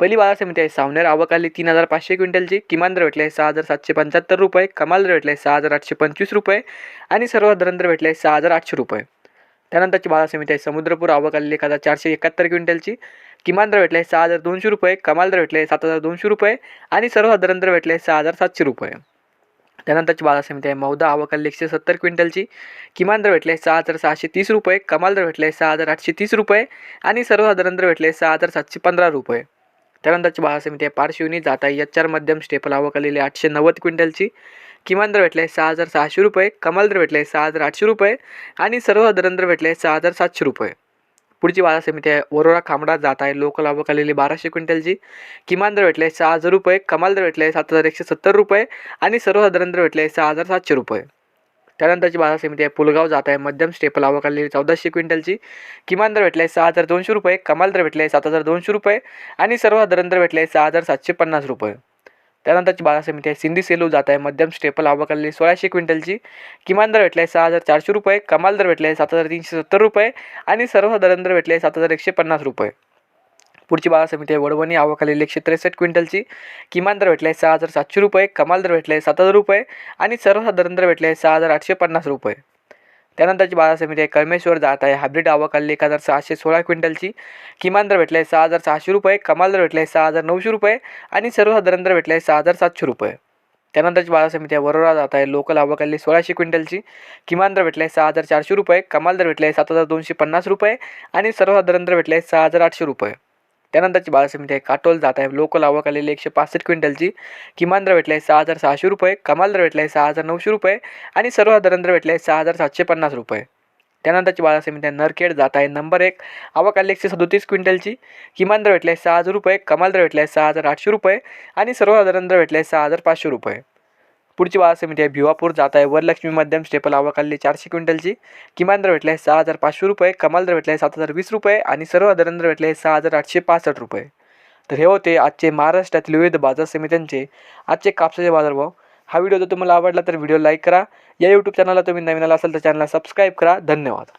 पहिली बाजार समिती आहे. सावनेर आवक आली तीन हजार पाचशे क्विंटलची. किमान दर भेटले आहे सहा हजार सातशे पंच्याहत्तर रुपये. कमाल दर भेटले आहे सहा हजार आठशे पंचवीस रुपये. आणि सर्वसाधारण दर भेटले आहे सहा हजार आठशे रुपये. त्यानंतरची बाजार समिती आहे. समुद्रपूर आवक आलेली एक हजार चारशे एकाहत्तर क्विंटलची. किमान दर भेटले आहे सहा हजार दोनशे रुपये. कमाल दर भेटले आहे सात हजार दोनशे रुपये. आणि सर्वसाधारण दर भेटले आहे सहा हजार सातशे रुपये. त्यानंतरची बाजार समिती आहे. मौदा आवकाली एकशे सत्तर क्विंटलची. किमान दर भेटले आहे सहा हजार सहाशे तीस रुपये. कमाल दर भेटले आहे सहा हजार आठशे तीस रुपये. आणि सर्वसाधारण दर भेटले आहे सहा हजार सातशे पंधरा रुपये. त्यानंतरची बाजार समिती आहे. पार्श्वनी जात आहे एच आर मध्यम स्टेपल आवक आलेली आठशे नव्वद क्विंटलची. किमान दर भेटले आहे सहा हजार सहाशे रुपये. कमाल दर भेटले आहे सहा हजार आठशे रुपये. आणि सर्वसाधारण दर भेटले आहे सहा हजार सातशे रुपये. पुढची बाजार समिती आहे. वरोरा खांबडा जात आहे लोकल आवक आलेली बाराशे क्विंटलची. किमान दर भेटले आहे सहा हजार रुपये. कमाल दर भेटले आहे सात हजार एकशे सत्तर रुपये. आणि सर्वसाधारण दर भेटले आहे सहा हजार सातशे रुपये. त्यानंतरची बाजार समिती आहे. पुलगाव जात आहे. मध्यम स्टेपल आवक आलेली चौदाशे क्विंटलची. किमान दर भेटले आहे सहा हजार दोनशे रुपये. कमाल दर भेटले आहे सात हजार दोनशे रुपये. आणि सर्वसाधारण दर भेटले आहे सहा हजार सातशे पन्नास रुपये. त्यानंतरची बाजार समिती आहे. सिंधी सेलू जात आहे. मध्यम स्टेपल आवक आलेली सोळाशे क्विंटलची. किमान दर भेटले आहे सहा हजार चारशे रुपये. कमाल दर भेटले आहे सात हजार तीनशे सत्तर रुपये. आणि सर्वसाधारण दर भेटले आहे सात हजार एकशे पन्नास रुपये. पुढची बाजार समिती आहे वडवणी आवक एकशे त्रेसष्ट क्विंटलची. किमान दर भेटले आहे सहा हजार सातशे रुपये कमाल दर भेटले आहे सात हजार रुपये आणि सर्वसाधारण दर भेटले आहे सहा हजार आठशे पन्नास रुपये. त्यानंतरची बाजार समिती आहे म्हणजे कळमेश्वर जात आहे. हायब्रिड आवक एक हजार सहाशे सोळा क्विंटलची. किमान दर भेटले आहे सहा हजार सहाशे रुपये कमाल दर भेटले आहे सहा हजार नऊशे रुपये आणि सर्वसाधारण दर भेटले आहे सहा हजार सातशे रुपये. त्यानंतरची बाजार समिती आहे म्हणजे वरोरा जात आहे. लोकल आवक सोळाशे क्विंटलची. किमान दर भेटले आहे सहा हजार चारशे रुपये कमाल दर भेटले आहे सात हजार दोनशे पन्नास रुपये आणि सर्वसाधारण दर भेटले आहे सहा हजार आठशे रुपये. त्यानंतरची बाजार समिती आहे. काटोल जात आहे. लोकल आवक आलेली एकशे पासष्ट क्विंटलची. किमान दर भेटला आहे सहा हजार सहाशे रुपये. कमाल दर भेटला आहे सहा हजार नऊशे रुपये. आणि सर्वसाधारण दर भेटले आहे सहा हजार सातशे पन्नास रुपये. त्यानंतरची बाजार समिती आहे. नरखेड जात आहे. नंबर एक. आवक आली एकशे सदोतीस क्विंटलची. किमान दर भेटले आहे सहा हजार रुपये. कमाल दर भेटले आहे सहा हजार आठशे रुपये. आणि सर्वसाधारण दर भेटले आहे सहा हजार पाचशे रुपये. पुढची बाजार समिती आहे. भिवापूर जात आहे. वरलक्ष्मी मध्यम स्टेपल आवक चारशे क्विंटलची. किमान दर भेटले आहे सहा हजार पाचशे रुपये. कमाल दर भेटले आहे सात हजार वीस रुपये. आणि सर्वसाधारण दर भेटले आहे सहा हजार आठशे पासष्ट रुपये. तर हे होते आजचे महाराष्ट्रातील विविध बाजार समित्यांचे आजचे कापसाचे बाजारभाव. हा व्हिडिओ जर तुम्हाला आवडला तर व्हिडिओ लाईक करा. या यूट्यूब चॅनलला तुम्ही नवीन आला असाल तर चॅनलला सबस्क्राईब करा. धन्यवाद.